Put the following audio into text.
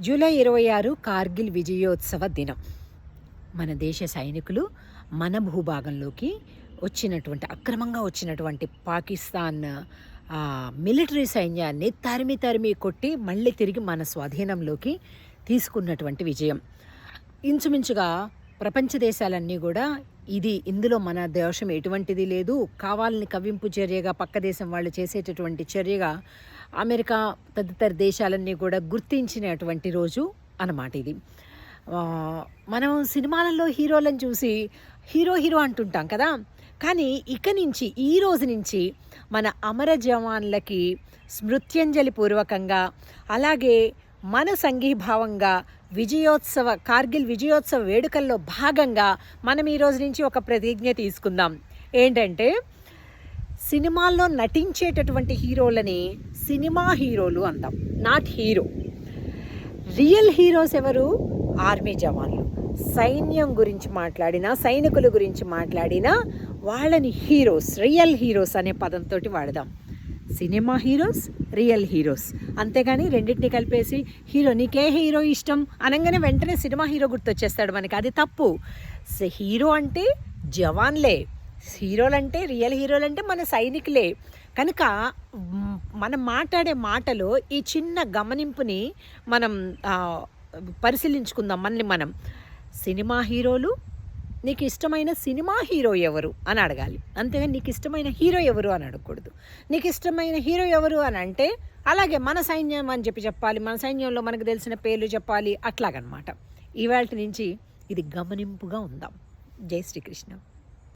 July ఇరవై ఆరు కార్గిల్ విజయోత్సవ దినం. మన దేశ సైనికులు మన భూభాగంలోకి వచ్చినటువంటి అక్రమంగా వచ్చినటువంటి పాకిస్తాన్ మిలిటరీ సైన్యాన్ని తరిమి తరిమి కొట్టి మళ్ళీ తిరిగి మన స్వాధీనంలోకి తీసుకున్నటువంటి విజయం. ఇంచుమించుగా ప్రపంచ దేశాలన్నీ కూడా ఇది ఇందులో మన దోషం ఎటువంటిది లేదు. కావాలని కవ్వింపు చర్యగా పక్క దేశం వాళ్ళు చేసేటటువంటి చర్యగా అమెరికా తదితర దేశాలన్నీ కూడా గుర్తించినటువంటి రోజు అన్నమాట ఇది. మనం సినిమాలలో హీరోలను చూసి హీరో హీరో అంటుంటాం కదా. కానీ ఇక నుంచి ఈ రోజు నుంచి మన అమర జవాన్లకి స్మృత్యంజలి పూర్వకంగా అలాగే మన సంఘీభావంగా విజయోత్సవ కార్గిల్ విజయోత్సవ వేడుకల్లో భాగంగా మనం ఈ రోజు నుంచి ఒక ప్రతిజ్ఞ తీసుకుందాం. ఏంటంటే సినిమాల్లో నటించేటటువంటి హీరోలని సినిమా హీరోలు అందాం. Not hero. రియల్ హీరోస్ ఎవరు? ఆర్మీ జవాన్లు. సైన్యం గురించి మాట్లాడినా సైనికుల గురించి మాట్లాడినా వాళ్ళని హీరోస్ రియల్ హీరోస్ అనే పదంతో వాడదాం. Cinema heroes real heroes. అంతేగాని రెండింటిని కలిపేసి హీరో నీకే హీరో ఇష్టం అనగానే వెంటనే సినిమా హీరో గుర్తొచ్చేస్తాడు మనకి. అది తప్పు. హీరో అంటే జవాన్లే. హీరోలు అంటే రియల్ హీరోలు అంటే మన సైనికులే. కనుక మనం మాట్లాడే మాటలో ఈ చిన్న గమనింపుని మనం పరిశీలించుకుందాం. మనల్ని మనం. సినిమా హీరోలు నీకు ఇష్టమైన సినిమా హీరో ఎవరు అని అడగాలి. అంతేగా నీకు ఇష్టమైన హీరో ఎవరు అని అడగకూడదు. నీకు ఇష్టమైన హీరో ఎవరు అని అంటే అలాగే మన సైన్యం అని చెప్పి చెప్పాలి మన సైన్యంలో మనకు తెలిసిన పేర్లు చెప్పాలి అట్లాగనమాట. ఇవాళ నుంచి ఇది గమనింపుగా ఉందాం. జై శ్రీకృష్ణ.